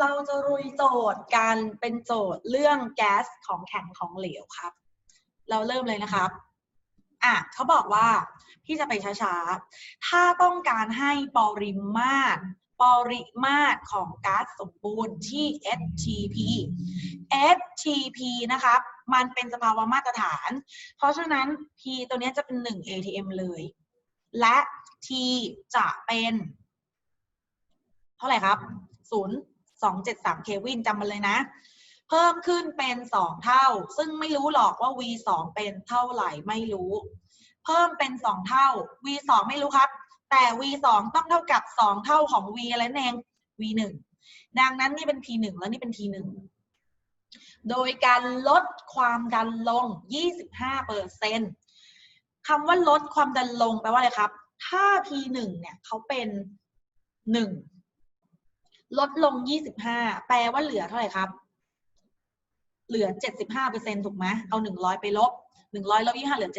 เราจะรุยโจทย์การเป็นโจทย์เรื่องแก๊สของแข็งของเหลวครับ เราเริ่มเลยนะครับอะเขาบอกว่าพี่จะไปช้าๆ ถ้าต้องการให้ปริมาตรปริมาตรของก๊าซสมบูรณ์ที่ FTP FTP นะครับ มันเป็นสภาวะมาตรฐาน เพราะฉะนั้น P ตัวนี้จะเป็น 1 ATM เลย และ T จะเป็น เท่าไหร่ครับ 0 273เควินจำมาเลยนะ เพิ่มขึ้นเป็น 2 เท่า ซึ่งไม่รู้หรอกว่า v 2เป็นเท่าไหร่ไม่รู้ เพิ่มเป็น 2 เท่า v 2ไม่รู้ครับ แต่ v 2ต้องเท่ากับ 2 เท่าของ v และแนง v 1ดังนั้นนี่เป็น p1 แล้วนี่เป็น t 1โดยการลดความดันลง 25%คำว่าลดความดันลงแปลว่าอะไรครับ ถ้า P1 เนี่ยเขาเป็น 1 ลดลง 25 แปลว่าเหลือเท่าไหร่ครับ เหลือ 75เปอร์เซ็นถูกไหมเอา 100 ไปลบ 100ลบ25เหลือ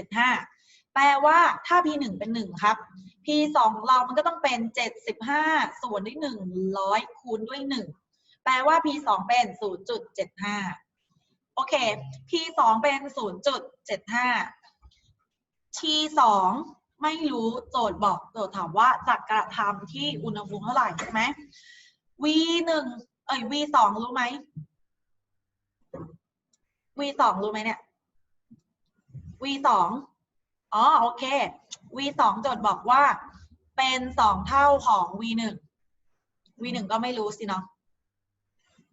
75 แปลว่าถ้า P 1เป็น 1 ครับ P 2ของเรามันก็ต้องเป็น 75 ส่วนด้วย 100 คูณด้วย 1 แปลว่า P 2เป็น 0.75 โอเค P 2เป็น 0.75 T 2ไม่รู้โจทย์บอกโจทย์ถามว่าจะกระทำที่อุณหภูมิเท่าไหร่ใช่ไหม V 1เอ้ย V 2รู้ไหม V 2รู้ไหมเนี่ย V 2อ๋อโอเค V 2โจทย์บอกว่า เป็นสองเท่าของ V 1 V 1ก็ไม่รู้สิเนาะ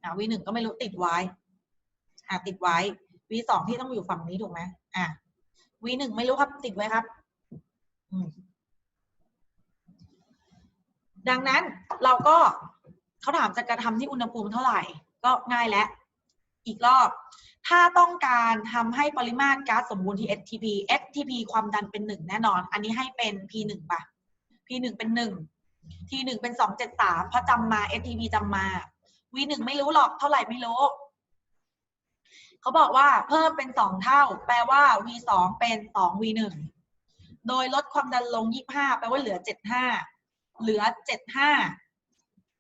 อะ V 1ก็ไม่รู้ติดไว้อะติดไว้ V 2ที่ต้องอยู่ฝั่งนี้ถูกไหมอะ V 1ไม่รู้ครับติดไว้ครับดังนั้นเราก็ เขาถามจะกระทำที่อุณหภูมิเท่าไหร่ ก็ง่ายแล้วอีกรอบ ถ้าต้องการทำให้ปริมาตรก๊าซสมบูรณ์ที่ STP STP ความดันเป็นหนึ่งแน่นอน อันนี้ให้เป็น P 1 ป่ะ P 1 เป็นหนึ่ง T 1 เป็น2 7 3เพราะจำมา STP จำมา V 1 ไม่รู้หรอกเท่าไหร่ไม่รู้เขาบอกว่าเพิ่มเป็น2เท่า แปลว่า V 2 เป็น2 V 1 โดยลดความดันลง 25 แปลว่าเหลือ 75 เหลือ 75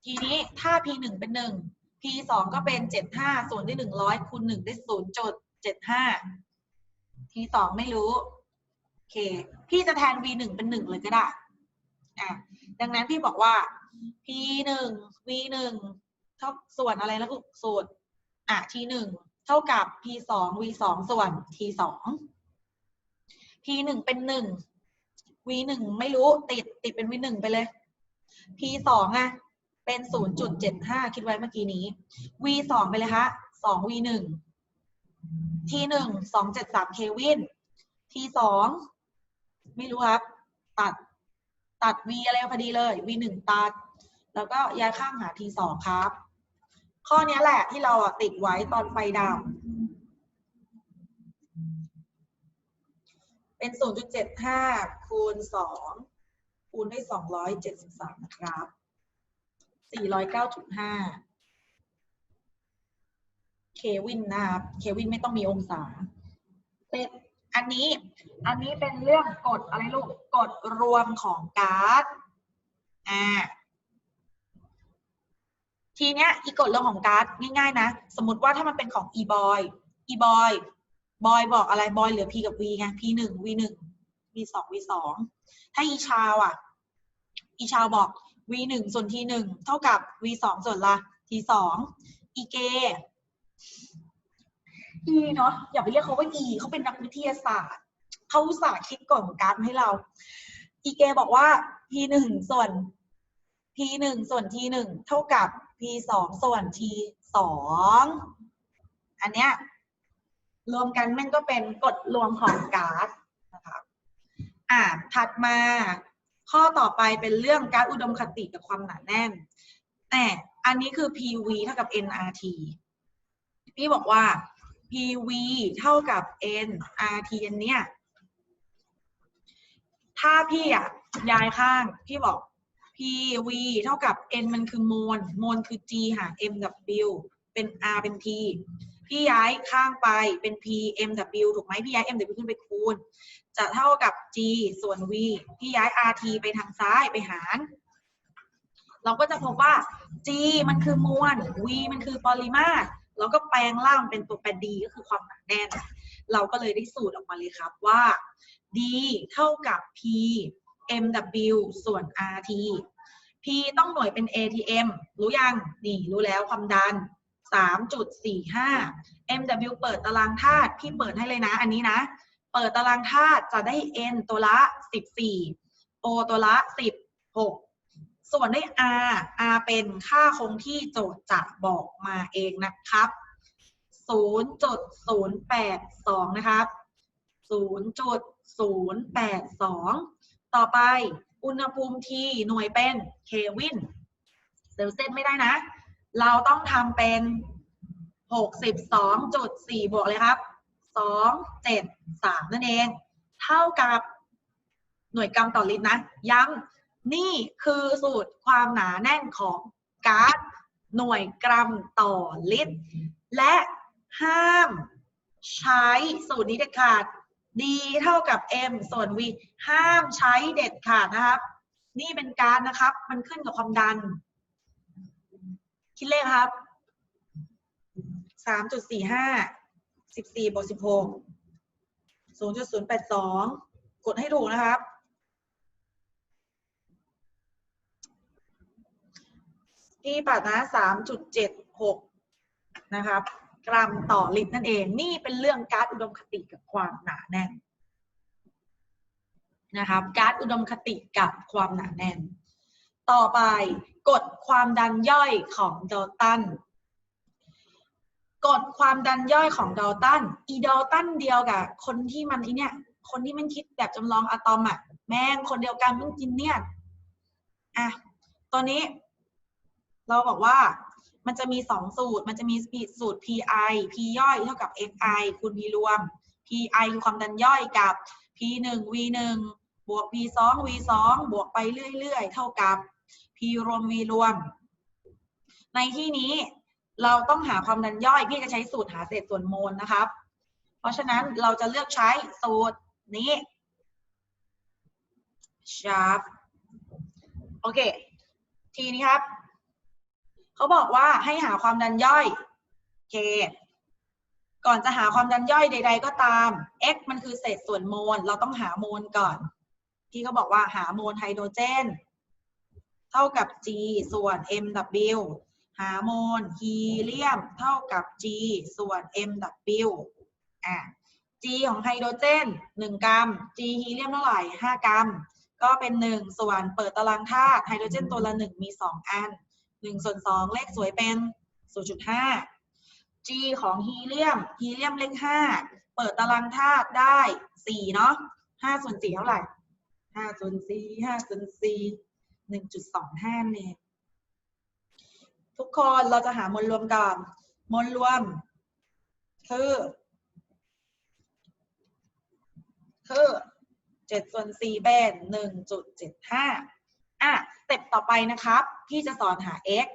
ทีนี้ถ้า P 1เป็น1 P 2ก็เป็น75ส่วนด้วย100คูณ1ได้0.75 T 2ไม่รู้ โอเค พี่จะแทน V 1เป็น1เลยก็ได้อะดังนั้นพี่บอกว่า P 1 V 1เท่าส่วนอะไรนะลูกส่วนอะ T 1เท่ากับ P 2 V 2ส่วน T 2 P 1เป็น1 V 1ไม่รู้ติดติดเป็น V 1ไปเลย P 2อะ เป็น 0.75 คิดไว้เมื่อกี้นี้ V 2ไปเลยคะ2 V 1 T 1 273 เควิน T 2ไม่รู้ครับ ตัด ตัด V อะไรพอดีเลย V 1ตัด แล้วก็ย้ายข้างหา T 2ครับ ข้อนี้แหละที่เราติดไว้ตอนไฟดับเป็น 0.75 คูณ 2 คูณด้วย 273 นะครับ 409.5 เควินนะครับ เควินไม่ต้องมีองศาเป็นอันนี้ อันนี้เป็นเรื่องกฎอะไรลูก กฎรวมของก๊าซ อ่า ทีเนี้ยอีกกฎเรื่องของก๊าซง่ายๆนะ สมมติว่าถ้ามันเป็นของ e boy e boy บอยบอกอะไรบอยเหลือ p กับ v ไง p หนึ่ง v หนึ่ง v สอง v สอง ถ้า e ชาวอะ e ชาวบอก v หนึ่งส่วน t หนึ่งเท่ากับ v สองส่วนละ t สอง e เก e เนาะอย่าไปเรียกเขาว่า e เขาเป็นนักวิทยาศาสตร์เขาอุตส่าห์คิดก่อนการให้เรา e เกบอกว่า p หนึ่งส่วน p หนึ่งส่วน t หนึ่งเท่ากับ p สองส่วน t สองอันเนี้ยรวมกันมันก็เป็นกฎรวมของก๊าซนะคะอ่าถัดมา ข้อต่อไปเป็นเรื่องกาซอุดมคติกับความหนาแน่น แต่อันนี้คือ PV เท่ากับ nRT พี่บอกว่า PV เท่ากับ nRT อันเนี้ยถ้าพี่อะย้ายข้างพี่บอก PV เท่ากับ n มันคือโมล โมลคือ g หาร m w เป็น r เป็น t พี่ย้ายข้างไปเป็น p m w ถูกไหมพี่ย้าย m w ขึ้นไปคูณ จะเท่ากับ g ส่วน v พี่ย้าย rt ไปทางซ้ายไปหาร เราก็จะพบว่า G มันคือมวล V มันคือปริมาตรแล้วก็แปลงร่างเป็นตัวแปร D ก็คือความหนาแน่น เราก็เลยได้สูตรออกมาเลยครับว่า D เท่ากับ P mw ส่วน rt P ต้องหน่วยเป็น ATM รู้ยัง นี่ รู้แล้วความดัน 3.45 mw เปิดตารางธาตุพี่เปิดให้เลยนะ อันนี้นะ เปิดตารางธาตุจะได้ n ตัวละ 14 o ตัวละ 16 ส่วนได้ r r เป็นค่าคงที่โจทย์จะบอกมาเองนะครับ 0.082 นะครับ 0.082 ต่อไปอุณหภูมิที่หน่วยเป็นเควินเซลเซียสไม่ได้นะ เราต้องทำเป็น 62.4 บวกเลยครับ 273 นั่นเอง เท่ากับหน่วยกรัมต่อลิตรนะ ย้ำนี่คือสูตรความหนาแน่นของก๊าซหน่วยกรัมต่อลิตร และห้ามใช้สูตรนี้เด็ดขาด D เท่ากับ M ส่วน V ห้ามใช้เด็ดขาดนะครับ นี่เป็นการนะครับ มันขึ้นกับความดัน คิดเลขครับ สามจุดสี่ห้า สิบสี่บวกสิบหก ศูนย์จุดศูนย์แปดสอง กดให้ถูกนะครับ ที่ปัดนะสามจุดเจ็ดหกนะครับ กรัมต่อลิตรนั่นเอง นี่เป็นเรื่องก๊าซอุดมคติกับความหนาแน่นนะครับก๊าซอุดมคติกับความหนาแน่น ต่อไปกฎความดันย่อยของดอลตันกฎความดันย่อยของดอลตันอีดอลตันเดียวกับคนที่มันไอเนี่ยคนที่มันคิดแบบจำลองอะตอมอะแม่งคนเดียวกันมึงกินเนี่ยอะตัวนี้ เราบอกว่ามันจะมีสองสูตร มันจะมีสูตร pi p ย่อยเท่ากับ fi คูณ p รวม pi คือความดันย่อยกับ p 1 v 1บวก p 2 v 2บวกไปเรื่อย ๆ เท่ากับ p รวม v รวม ในที่นี้เราต้องหาความดันย่อยพี่จะใช้สูตรหาเศษส่วนโมลนะครับ เพราะฉะนั้นเราจะเลือกใช้สูตรนี้ sharp โอเค ทีนี้ครับ เขาบอกว่าให้หาความดันย่อย k ก่อนจะหาความดันย่อยใด ๆ ก็ตาม x มันคือเศษส่วนโมล เราต้องหาโมลก่อน พี่ก็บอกว่าหาโมลไฮโดรเจน เท่ากับ g ส่วน mw หาโมลฮีเลียมเท่ากับ g ส่วน mw อะ g ของไฮโดรเจน 1 กรัม g ฮีเลียมเท่าไหร่ 5 กรัม ก็เป็น 1 ส่วนเปิดตารางธาตุไฮโดรเจนตัวละ 1 มี 2 อัน 1 ส่วน 2 เลขสวยเป็น 0.5 g ของฮีเลียม ฮีเลียมเลข 5 เปิดตารางธาตุได้ 4 เนาะ5ส่วน4เท่าไหร่5ส่วน4 5ส่วน4 1.25เนี่ยทุกคนเราจะหามวลรวมก่อนมวลรวม คือ คือ7ส่วน4เป็น1.75อะสเต็ปต่อไปนะครับ พี่จะสอนหา x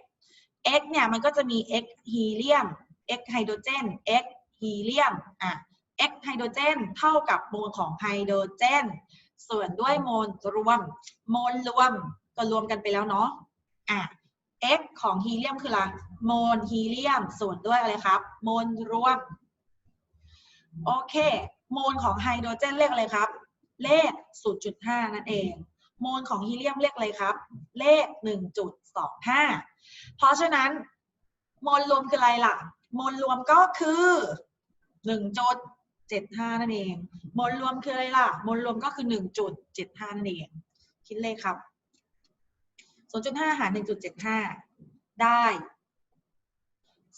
x เนี่ยมันก็จะมี x ฮีเลียม x ไฮโดรเจน x ฮีเลียมอะ x ไฮโดรเจนเท่ากับโมลของไฮโดรเจน ส่วนด้วยโมลรวม โมลรวม ก็รวมกันไปแล้วเนาะอะ x ของฮีเลียมคืออะไรโมลฮีเลียมส่วนด้วยอะไรครับโมลรวม โอเค โมลของไฮโดรเจนเลขอะไรครับ เลข 0.5 นั่นเอง โมลของฮีเลียมเลขอะไรครับ เลข 1.25 เพราะฉะนั้น โมลรวมคืออะไรล่ะ โมลรวมก็คือ 1.75 นั่นเอง โมลรวมคืออะไรล่ะ โมลรวมก็คือ 1.75 นั่นเอง คิดเลขครับ 0.5 หาร 1.75 ได้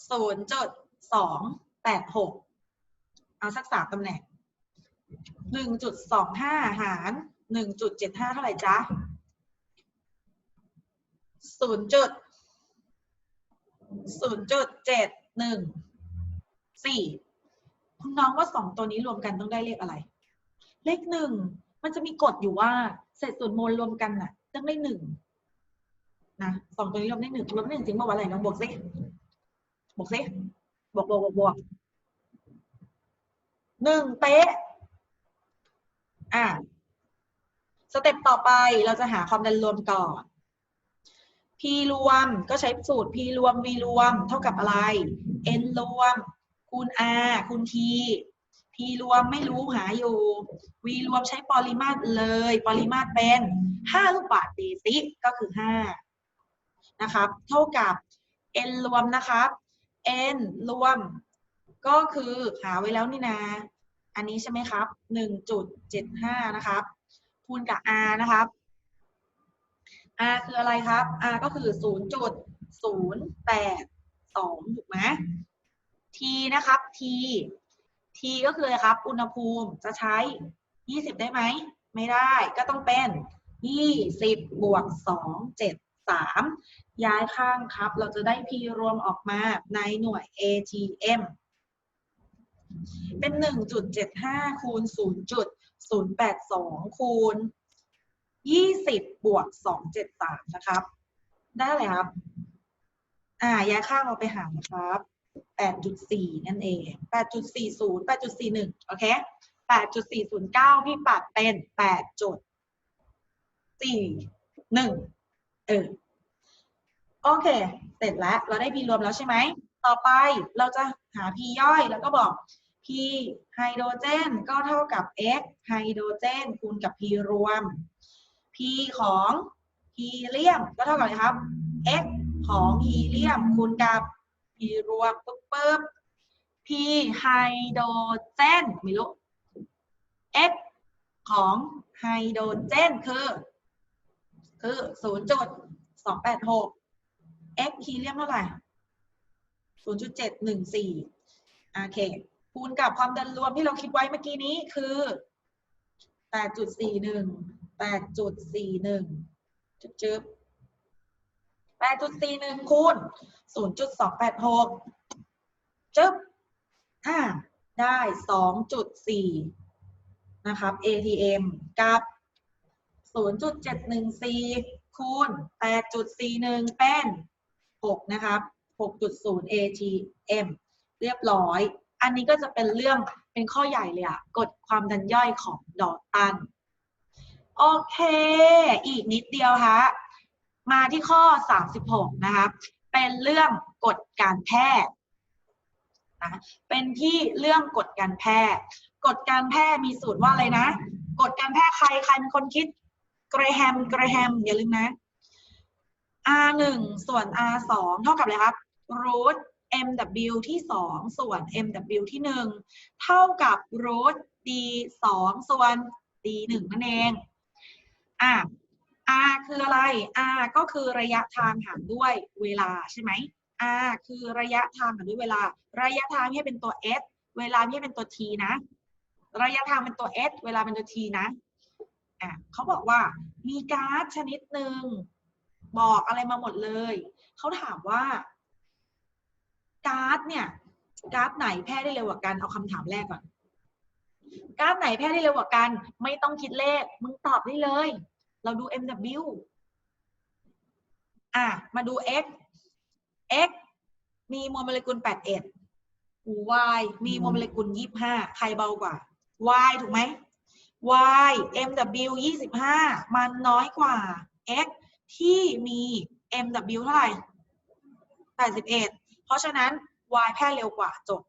0.286 เอาสักสามตำแหน่ง 1.25 หาร 1.75 เท่าไหร่จ๊ะ0จุด0.714คุณน้องว่าสองตัวนี้รวมกันต้องได้เลขอะไร เลขหนึ่งมันจะมีกฎอยู่ว่าเศษส่วนโมลรวมกันน่ะต้องได้หนึ่ง นะสองตัวนี้รวมได้หนึ่งรวมได้หนึ่งจริงป่าวะอะไรน้องบวกสิบวกสิบวกบวกบวกบวกหนึ่งเป๊ะอะสเต็ปต่อไปเราจะหาความดันรวมก่อน p รวมก็ใช้สูตร p รวม v รวม เท่ากับอะไร n รวม คูณ r คูณ t p รวมไม่รู้หาอยู่ v รวมใช้ปริมาตรเลย ปริมาตรเป็น 5 ลูกบาศก์เดซิก็คือ 5 นะครับเท่ากับ n รวมนะครับ n รวม ก็คือหาไว้แล้วนี่นาอันนี้ใช่ไหมครับ 1.75 นะครับคูณกับ r นะครับ r คืออะไรครับ r ก็คือ 0.082 ถูกไหม t นะครับ t t ก็คืออะไรครับ อุณหภูมิจะใช้ 20 ได้ไหม ไม่ได้ก็ต้องเป็น 20 บวก 2 7 3 ย้ายข้างครับ เราจะได้ p รวมออกมาในหน่วย atm เป็น 1.75 คูณ 0.082 คูณ 20 บวก 273 นะครับ ได้เลยครับ อ่า ย้ายข้างเราไปหารนะครับ 8.4 นั่นเอง 8.40 8.41 โอเค 8.409 พี่ปัดเป็น 8.41 เออโอเค เสร็จแล้ว เราได้ p รวมแล้วใช่ไหม ต่อไปเราจะหา p ย่อยแล้วก็บอก p ไฮโดรเจนก็เท่ากับ x ไฮโดรเจนคูณกับ p รวม p ของฮีเลียมก็เท่ากับอะไรครับ x ของฮีเลียมคูณกับ p รวมปึ๊บปึ๊บ p ไฮโดรเจนไม่รู้ x ของไฮโดรเจนคือ คือ 0.286 x ฮีเลียมเท่าไหร่ 0.714 โอเค คูณกับความดันรวมที่เราคิดไว้เมื่อกี้นี้คือ 8.41 8.41 จึ๊บ8.41 คูณ 0.286 จึ๊บอ่าได้ 2.4 นะครับ ATM กับ 0.714 คูณ 8.41 เป็น 6 นะครับ 6.0 ATM เรียบร้อย อันนี้ก็จะเป็นเรื่องเป็นข้อใหญ่เลยอะกฎความดันย่อยของดอตตัน โอเค อีกนิดเดียวฮะ มาที่ข้อ 36 นะครับ เป็นเรื่องกฎการแพทย์นะเป็นที่เรื่องกฎการแพทย์ กฎการแพทย์มีสูตรว่าอะไรนะ กฎการแพทย์ใครใครเป็นคนคิด กรแฮมกรแฮมอย่าลืมนะ R 1ส่วน R 2เท่ากับอะไรครับ root mw ที่ 2 ส่วน mw ที่ 1 เท่ากับ root d 2ส่วน d 1นั่นเองอะ r คืออะไร r ก็คือระยะทางหารด้วยเวลาใช่ไหม r คือระยะทางหารด้วยเวลา ระยะทางที่เป็นตัว s เวลาที่เป็นตัว t นะ ระยะทางเป็นตัว s เวลาเป็นตัว t นะ อะเขาบอกว่ามีก๊าซชนิดหนึ่งบอกอะไรมาหมดเลย เขาถามว่าก๊าซเนี่ยก๊าซไหนแพร่ได้เร็วกว่ากัน เอาคำถามแรกก่อนก๊าซไหนแพร่ได้เร็วกว่ากัน ไม่ต้องคิดเลข มึงตอบได้เลย เราดู MW อะ มาดู X X มีโมเลกุล81 Y มีโมเลกุล 25 ใครเบากว่า Y ถูกไหม Y MW 25 มันน้อยกว่า X ที่มี MW เท่าไหร่81 เพราะฉะนั้น Y แพร่เร็วกว่าจบ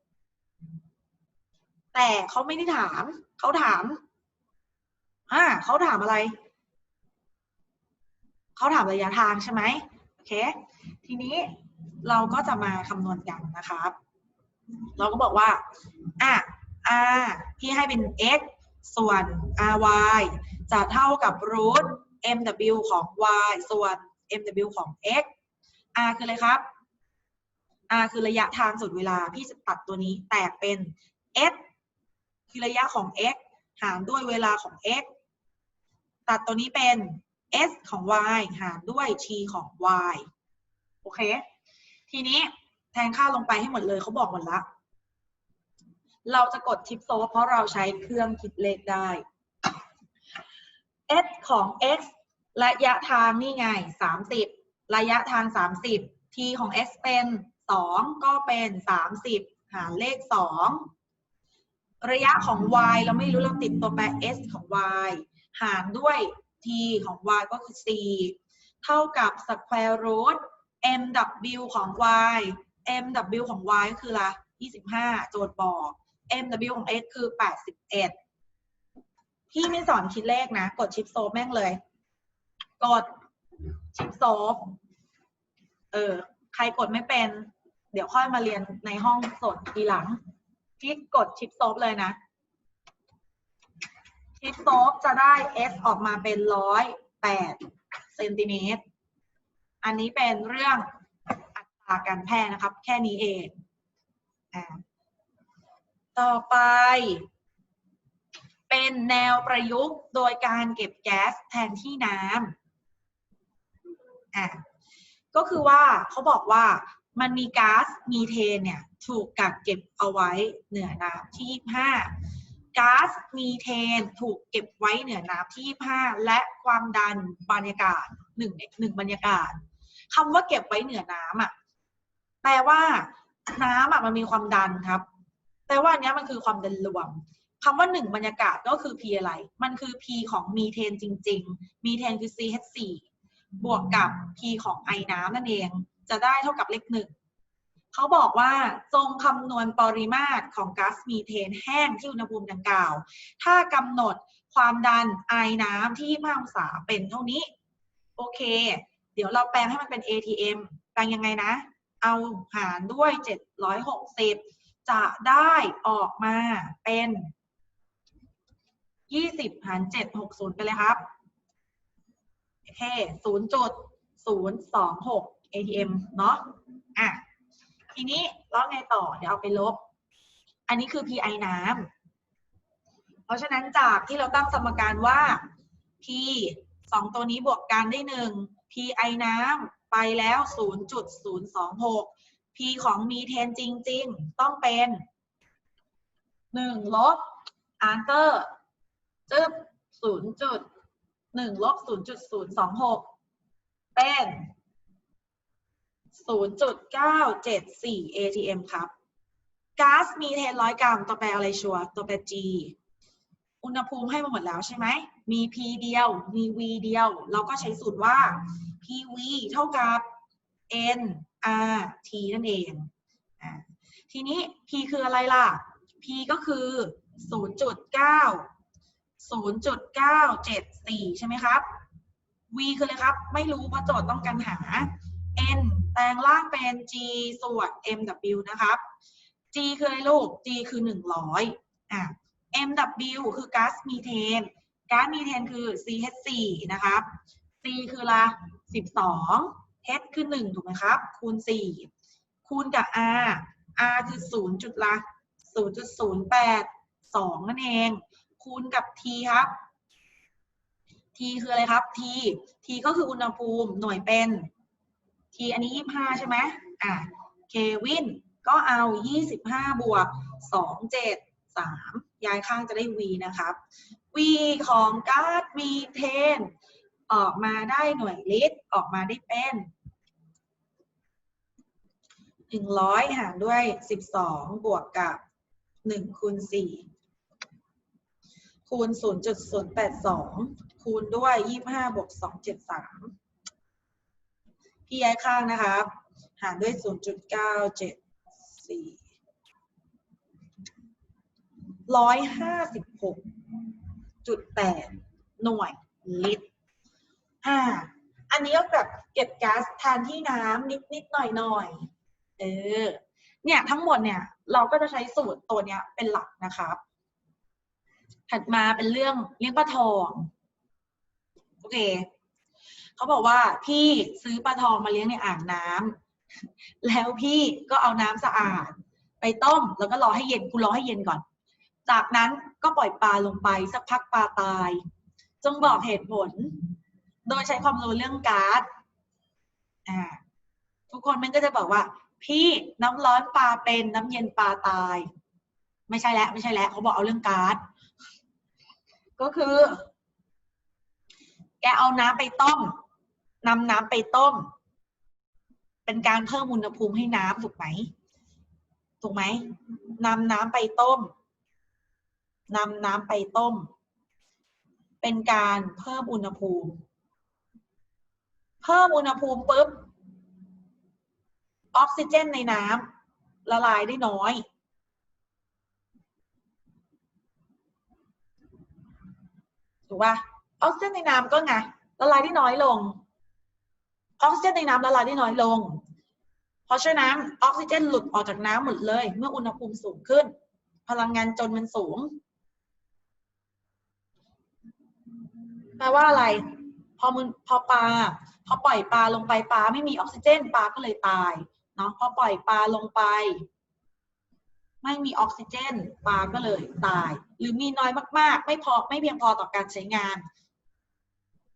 แต่เขาไม่ได้ถาม เขาถาม อ่าเขาถามอะไร เขาถามระยะทางใช่ไหมโอเค ทีนี้เราก็จะมาคำนวณกันนะครับ เราก็บอกว่า อะ r ที่ให้เป็น x ส่วน ry จะเท่ากับ root mw ของ y ส่วน mw ของ x r คืออะไรครับ r คือระยะทางสุดเวลา พี่จะตัดตัวนี้แตกเป็น s คือระยะของ x หารด้วยเวลาของ x ตัดตัวนี้เป็น s ของ y หารด้วย t ของ y โอเค ทีนี้แทนค่าลงไปให้หมดเลยเขาบอกหมดละ เราจะกดทิปโซเพราะเราใช้เครื่องคิดเลขได้ s ของ x ระยะทางนี่ไง 30 ระยะทาง 30 t ของ x เป็น 2 ก็เป็น 30 หารเลข 2 ระยะของ y เราไม่รู้เราติดตัวแปร s ของ y หารด้วย t ของ y ก็คือ 4 เท่ากับ square root mw ของ y mw ของ y ก็คือละ25 โจทย์บอก mw ของ x คือ 81 พี่ไม่สอนคิดเลขนะ กดชิปโซฟแม่งเลย กดชิปโซฟเออ ใครกดไม่เป็น เดี๋ยวค่อยมาเรียนในห้องสดทีหลัง พี่กดชิปโซฟเลยนะ ชิปโซฟจะได้ s ออกมาเป็นร้อยแปดเซนติเมตร อันนี้เป็นเรื่องอัตราการแพร่นะครับ แค่นี้เองอ่า ต่อไป เป็นแนวประยุกต์โดยการเก็บแก๊สแทนที่น้ำอะก็คือว่าเขาบอกว่ามันมีก๊าซมีเทนเนี่ยถูกกักเก็บเอาไว้เหนือน้ำที่ 25 ก๊าซมีเทนถูกเก็บไว้เหนือน้ำที่ 25 และความดันบรรยากาศหนึ่งหนึ่งบรรยากาศคำว่าเก็บไว้เหนือน้ำอะแปลว่าน้ำอะมันมีความดันครับ แปลว่าอันนี้มันคือความดันรวมคำว่าหนึ่งบรรยากาศก็คือ P อะไร มันคือ P ของมีเทนจริง ๆ มีเทนคือ CH4 บวกกับ P ของไอน้ำนั่นเอง จะได้เท่ากับเลขหนึ่งเขาบอกว่าจงคำนวณปริมาตรของก๊าซมีเทนแห้งที่อุณหภูมิดังกล่าว ถ้ากำหนดความดันไอน้ำที่25องศาเป็นเท่านี้ โอเค เดี๋ยวเราแปลงให้มันเป็น ATM แปลงยังไงนะ เอาหารด้วย 760 จะได้ออกมาเป็น 20 หาร 760 ไปเลยครับ โอเค 0.026 ATM เนาะอะ ทีนี้แล้วไงต่อ เดี๋ยวเอาไปลบ อันนี้คือ PI น้ำ เพราะฉะนั้นจากที่เราตั้งสมการว่า P สองตัวนี้บวกกันได้หนึ่ง PI น้ำไปแล้ว 0.026 P ของมีเทนจริง ๆ ต้องเป็น1ลบ answer จึ๊บ0.1ลบ0.026เป็น0.974 ATM ครับก๊าซมีเทนร้อยกรัมตัวแปรอะไรชัวร์ตัวแปร G อุณหภูมิให้มาหมดแล้วใช่ไหม มี P เดียว มี V เดียว เราก็ใช้สูตรว่า PV เท่ากับ N R T นั่นเองอทีนี้ P คืออะไรล่ะ P ก็คือ 0.9 0.974 ใช่ไหมครับ V คืออะไรครับ ไม่รู้เพราะโจทย์ต้องการหา N แปลงล่างเป็น G ส่วน MW นะครับ G คืออะไรลูก G คือ 100 อะ MW คือก๊าซมีเทน ก๊าซมีเทนคือ CH4 นะครับ C คือละ12 H คือ 1 ถูกไหมครับ คูณ 4 คูณกับ R R คือ0จุดละ0.08 2 นั่นเอง คูณกับ T ครับ T คืออะไรครับ T T ก็คืออุณหภูมิหน่วยเป็น T อันนี้ 25 ใช่ไหมอะเควินก็เอา 25 บวก 2 7 3 ย้ายข้างจะได้ V นะครับ V ของก๊าซมีเทน ออกมาได้หน่วยลิตรออกมาได้เป็น100 หารด้วย 12 บวกกับ 1 คูณ 4 คูณ 0.082 คูณด้วย 25 บวก 273 พี่ย้ายข้างนะครับ หารด้วย 0.974 156.8 หน่วยลิตร อ่า อันนี้ก็แบบเก็บแก๊สแทนที่น้ำนิดนิดๆหน่อยหน่อยๆเออ เนี่ยทั้งหมดเนี่ยเราก็จะใช้สูตรตัวเนี้ยเป็นหลักนะครับ ถัดมาเป็นเรื่องเลี้ยงปลาทอง โอเค เขาบอกว่าพี่ซื้อปลาทองมาเลี้ยงในอ่างน้ำแล้วพี่ก็เอาน้ำสะอาด ไปต้มแล้วก็รอให้เย็นกูรอให้เย็นก่อน จากนั้นก็ปล่อยปลาลงไปสักพักปลาตาย จงบอกเหตุผล โดยใช้ความรู้เรื่องก๊าซอ่าทุกคนมันก็จะบอกว่า พี่น้ำร้อนปลาเป็นน้ำเย็นปลาตาย ไม่ใช่แล้วไม่ใช่แล้วเขาบอกเอาเรื่องก๊าซก็คือ แกเอาน้ำไปต้มนำน้ำไปต้ม เป็นการเพิ่มอุณหภูมิให้น้ำถูกไหมถูกไหมนำน้ำไปต้มนำน้ำไปต้ม เป็นการเพิ่มอุณหภูมิ เพิ่มอุณหภูมิปุ๊บออกซิเจนในน้ำละลายได้น้อย ถูกป่ะออกซิเจนในน้ำก็ไงละลายได้น้อยลง ออกซิเจนในน้ำละลายได้น้อยลง เพราะฉะนั้นออกซิเจนหลุดออกจากน้ำหมดเลย เมื่ออุณหภูมิสูงขึ้น พลังงานจนมันสูงแปลว่าอะไร พอมันพอปลาพอปล่อยปลาลงไปปลาไม่มีออกซิเจนปลาก็เลยตายเนาะพอปล่อยปลาลงไป ไม่มีออกซิเจนปลาก็เลยตาย หรือมีน้อยมาก ๆ ไม่พอไม่เพียงพอต่อการใช้งาน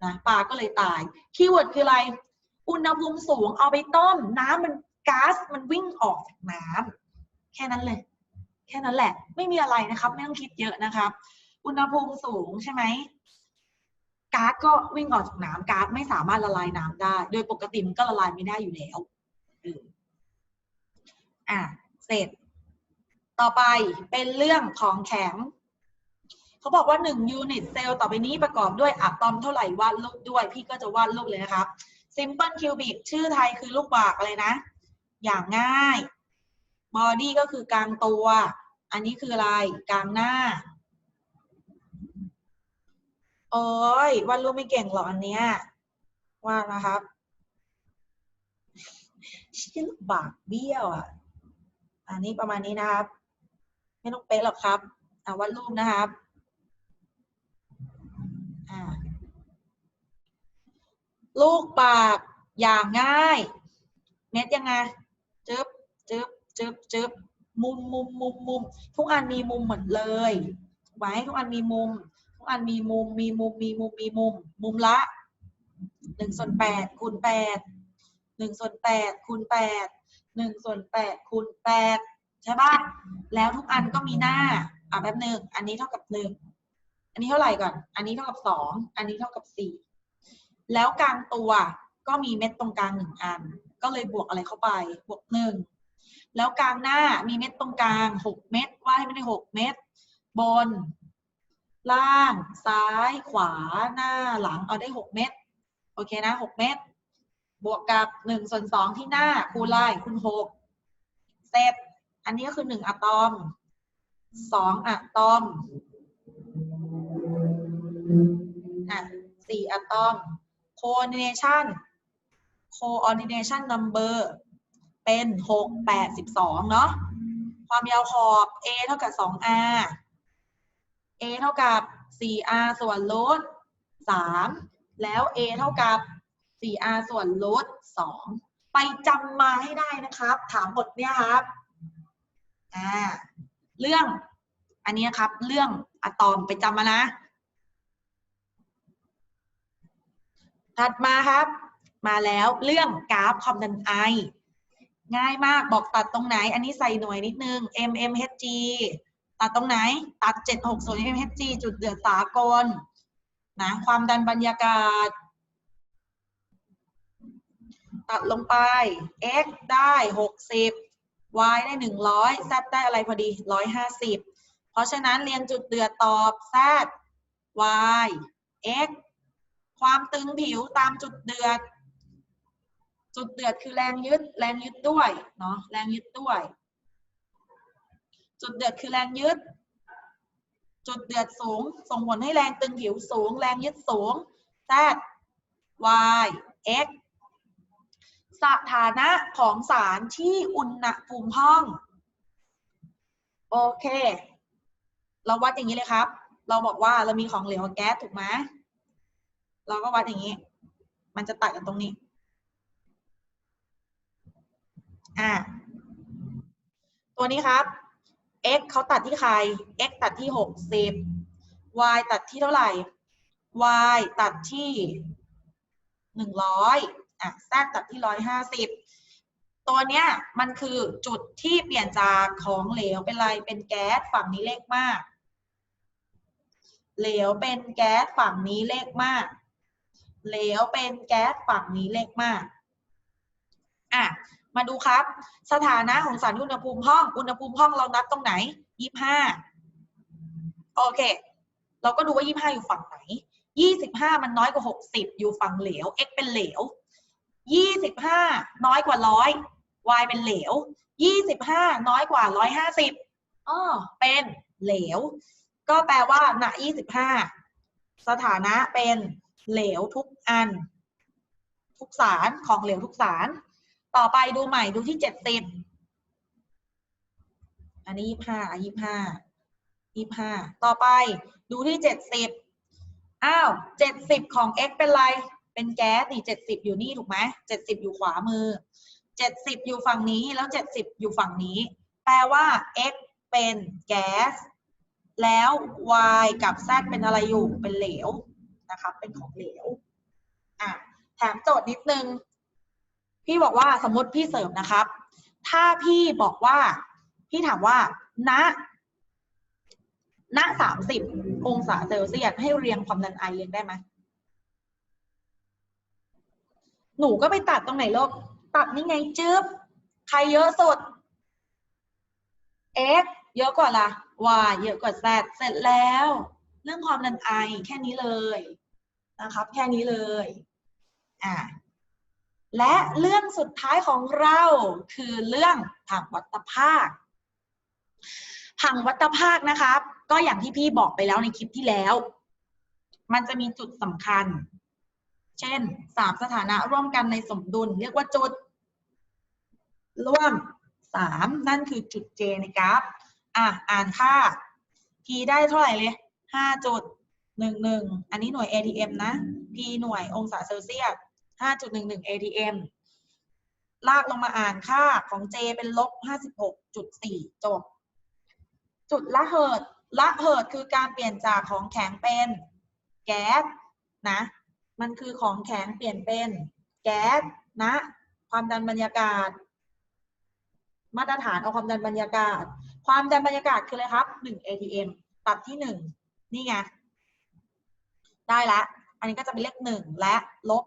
นะปลาก็เลยตายคีย์เวิร์ดคืออะไร อุณหภูมิสูงเอาไปต้ม น้ำมันก๊าซมันวิ่งออกจากน้ำแค่นั้นเลย แค่นั้นแหละ ไม่มีอะไรนะครับ ไม่ต้องคิดเยอะนะครับ อุณหภูมิสูงใช่ไหม ก๊าซก็วิ่งออกจากน้ำก๊าซไม่สามารถละลายน้ำได้ โดยปกติมันก็ละลายไม่ได้อยู่แล้วอออะเสร็จ ต่อไปเป็นเรื่องของแข็ง เขาบอกว่า1ยูนิตเซลล์ต่อไปนี้ประกอบด้วยอะตอมเท่าไหร่วาดรูปด้วย พี่ก็จะวาดรูปเลยนะครับ simple cubic ชื่อไทยคือลูกบากอะไรนะ อย่างง่าย body ก็คือกลางตัว อันนี้คืออะไร กลางหน้า โอ้ยวาดรูปไม่เก่งหรออันเนี้ยวาดนะครับชื่อลูกบากเบี้ยวอะ อันนี้ประมาณนี้นะครับ ไม่ต้องเป๊ะหรอกครับอ่าวาดรูปนะครับอ่าลูกปากอย่างง่ายเม็ดยังไงจึ๊บจึ๊บจึ๊บจึ๊บมุมมุมมุมมุมทุกอันมีมุมหมดเลยไว้ทุกอันมีมุม อันมีมุมมีมุมมีมุมมีมุม มุมละหนึ่งส่วนแปดคูณแปดหนึ่งส่วนแปดคูณแปดหนึ่งส่วนแปดคูณแปดใช่ปะแล้วทุกอันก็มีหน้าอะแป๊บหนึ่งอันนี้เท่ากับหนึ่งอันนี้เท่าไหร่ก่อน อันนี้เท่ากับสองอันนี้เท่ากับสี่แล้วกลางตัวก็มีเม็ดตรงกลางหนึ่งอัน ก็เลยบวกอะไรเข้าไป บวกหนึ่งแล้วกลางหน้ามีเม็ดตรงกลางหกเม็ดว่าให้ไม่ได้หกเม็ดบน ล่าง ซ้าย ขวา หน้า หลัง เอาได้หกเม็ด โอเคนะหกเม็ด บวกกับหนึ่งส่วนสองที่หน้า คูณไล่คูณหกเสร็จ อันนี้ก็คือหนึ่งอะตอมสองอะตอมอะสี่อะตอม coordination coordination number เป็นหกแปดสิบสองเนาะ ความยาวขอบ a เท่ากับสอง r เท่ากับ 4r ส่วนลด3แล้ว a เท่ากับ 4r ส่วนลด2ไปจำมาให้ได้นะครับ ถามบทเนี่ยครับอ่าเรื่องอันนี้ครับ เรื่องอะตอมไปจำมานะ ถัดมาครับ มาแล้วเรื่องกราฟความดันไอ ง่ายมากบอกตัดตรงไหน อันนี้ใส่หน่วยนิดนึง mmHg ตัดตรงไหน ตัด 760 mmHg จุดเดือดสากลนะความดันบรรยากาศ ตัดลงไป x ได้ 60 y ได้ 100 z ได้อะไรพอดี 150 เพราะฉะนั้นเรียนจุดเดือดตอบ z y x ความตึงผิวตามจุดเดือด จุดเดือดคือแรงยึด แรงยึดด้วย เนาะ แรงยึดด้วย จุดเดือดคือแรงยึด จุดเดือดสูง ส่งผลให้แรงตึงผิวสูง แรงยึดสูง z y x สถานะของสารที่อุณหภูมิห้อง โอเค เราวัดอย่างนี้เลยครับ เราบอกว่าเรามีของเหลวแก๊สถูกไหมเราก็วัดอย่างนี้ มันจะตัดกันตรงนี้ อ่า ตัวนี้ครับ x เขาตัดที่ใคร x ตัดที่หกสิบ y ตัดที่เท่าไหร่ y ตัดที่หนึ่งร้อยอะ z ตัดที่ร้อยห้าสิบตัวเนี้ยมันคือจุดที่เปลี่ยนจากของเหลวเป็นอะไร เป็นแก๊สฝั่งนี้เลขมาก เหลวเป็นแก๊สฝั่งนี้เลขมาก เหลวเป็นแก๊สฝั่งนี้เลขมาก อะมาดูครับ สถานะของสารอุณหภูมิห้อง อุณหภูมิห้องเรานับตรงไหนยี่ห้าโอเค เราก็ดูว่ายี่ห้าอยู่ฝั่งไหนยี่สิบห้ามันน้อยกว่าหกสิบอยู่ฝั่งเหลว x เป็นเหลวยี่สิบห้าน้อยกว่าร้อย y เป็นเหลวยี่สิบห้าน้อยกว่าร้อยห้าสิบอ้อเป็นเหลว ก็แปลว่าณยี่สิบห้าสถานะเป็นเหลวทุกอัน ทุกสารของเหลวทุกสาร ต่อไปดูใหม่ดูที่เจ็ดสิบอันนี้ยี่ห้ายี่ห้ายี่ห้าต่อไปดูที่เจ็ดสิบอ้าวเจ็ดสิบของ x เป็นไร เป็นแก๊สนี่เจ็ดสิบอยู่นี่ถูกไหมเจ็ดสิบอยู่ขวามือเจ็ดสิบอยู่ฝั่งนี้แล้วเจ็ดสิบอยู่ฝั่งนี้ แปลว่า x เป็นแก๊สแล้ว y กับ z เป็นอะไรอยู่เป็นเหลวนะคะเป็นของเหลวอะแถมโจทย์นิดนึง พี่บอกว่าสมมติพี่เสริมนะครับ ถ้าพี่บอกว่า พี่ถามว่า ณ ณสามสิบองศาเซลเซียสให้เรียงความดันไอเรียงได้ไหมหนูก็ไปตัดตรงไหนลูกตัดนี่ไงจึ๊บใครเยอะสุด x เยอะกว่าล่ะ y เยอะกว่า z เสร็จแล้ว เรื่องความดันไอแค่นี้เลยนะครับ แค่นี้เลย อ่า และเรื่องสุดท้ายของเราคือเรื่องผังวัตภาค ผังวัตภาคนะครับ ก็อย่างที่พี่บอกไปแล้วในคลิปที่แล้ว มันจะมีจุดสำคัญ เช่นสามสถานะร่วมกันในสมดุล เรียกว่าจุด ร่วมสามนั่นคือจุด J ในกราฟอะอ่านค่า P ได้เท่าไหร่เลยห้าจุดหนึ่งหนึ่งอันนี้หน่วย ATM นะ P หน่วยองศาเซลเซียส ห้าจุดหนึ่งหนึ่ง ATM ลากลงมาอ่านค่าของ J เป็นลบห้าสิบหกจุดจบ จุดละเหิด ละเหิดคือการเปลี่ยนจากของแข็งเป็นแก๊สนะ มันคือของแข็งเปลี่ยนเป็นแก๊สนะ ความดันบรรยากาศ มาตรฐานเอาความดันบรรยากาศ ความดันบรรยากาศคืออะไรครับ 1 atm ตัดที่ 1 นี่ไง ได้ละ อันนี้ก็จะเป็นเลข1และลบ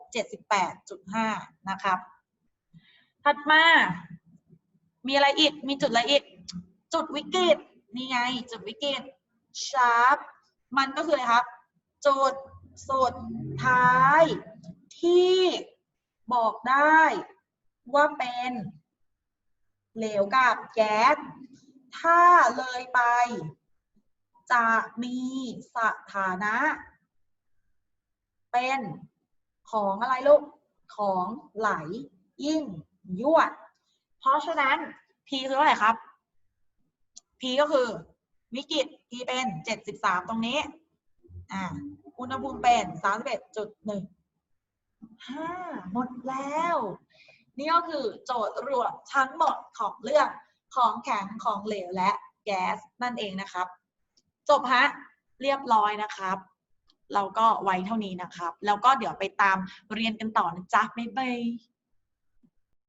78.5นะครับ ถัดมา มีอะไรอีก มีจุดอะไรอีก จุดวิกฤตนี่ไง จุดวิกฤต sharp มันก็คืออะไรครับ จุดสุดท้าย ที่บอกได้ว่าเป็นเหลวกับแก๊ส ถ้าเลยไป จะมีสถานะ เป็นของอะไรลูก ของไหลยิ่งยวด เพราะฉะนั้น P คือเท่าไหร่ครับ P ก็คือ วิกฤต P เป็น 73 ตรงนี้ อ่า อุณหภูมิเป็น 31.1 5หมดแล้ว นี่ก็คือโจทย์รวมทั้งหมดของเรื่องของแข็งของเหลวและแก๊สนั่นเองนะครับ จบฮะ เรียบร้อยนะครับ เราก็ไว้เท่านี้นะครับ แล้วก็เดี๋ยวไปตามเรียนกันต่อนะจ๊ะบ๊ายบาย